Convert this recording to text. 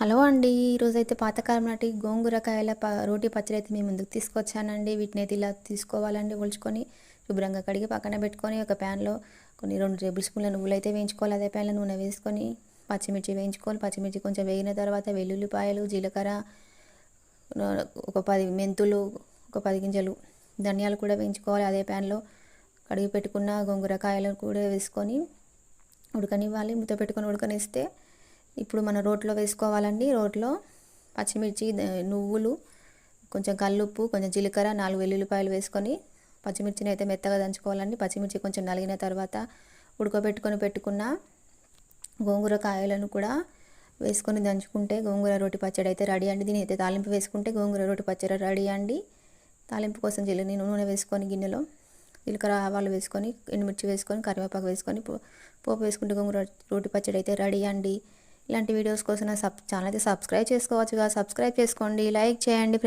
Hello అండి. ఈరోజైతే పాతకాలం నాటి గోంగూరకాయల ప రోటి పచ్చడి అయితే మేము ముందుకు తీసుకొచ్చానండి. వీటిని అయితే ఇలా తీసుకోవాలండి ఒలుచుకొని శుభ్రంగా కడిగి పక్కన పెట్టుకొని ఒక ప్యాన్లో కొన్ని రెండు టేబుల్ స్పూన్ల నువ్వులు అయితే వేయించుకోవాలి. అదే ప్యాన్లో నూనె వేసుకొని పచ్చిమిర్చి వేయించుకోవాలి. పచ్చిమిర్చి కొంచెం వేగిన తర్వాత వెల్లుల్లిపాయలు జీలకర్ర ఒక పది మెంతులు ఒక పది గింజలు ధనియాలు కూడా వేయించుకోవాలి. అదే ప్యాన్లో కడిగి పెట్టుకున్న గోంగూరకాయలు కూడా వేసుకొని ఉడకనివ్వాలి. ముద్ద పెట్టుకొని ఉడకనిస్తే ఇప్పుడు మనం రోట్లో వేసుకోవాలండి. రోట్లో పచ్చిమిర్చి నువ్వులు కొంచెం కల్లుప్పు కొంచెం జీలకర్ర నాలుగు వెల్లుల్లిపాయలు వేసుకొని పచ్చిమిర్చిని అయితే మెత్తగా దంచుకోవాలండి. పచ్చిమిర్చి కొంచెం నలిగిన తర్వాత ఉడకబెట్టుకొని పెట్టుకున్న గోంగూర కాయలను కూడా వేసుకొని దంచుకుంటే గోంగూర రోటి పచ్చడి అయితే రెడీ అండి. దీని అయితే తాలింపు వేసుకుంటే గోంగూర రోటి పచ్చడి రెడీ అండి. తాలింపు కోసం జిల్లని నూనె వేసుకొని గిన్నెలో జీలకర్ర ఆవాలు వేసుకొని ఎండుమిర్చి వేసుకొని కరివేపాకు వేసుకొని పో- పోపు వేసుకుంటే గోంగూర రోటి పచ్చడి అయితే రెడీ అండి. ఇలాంటి వీడియోస్ కోసం నా సబ్ ఛానల్ అయితే సబ్స్క్రైబ్ చేసుకోవచ్చుగా సబ్స్క్రైబ్ చేసుకోండి. లైక్ చేయండి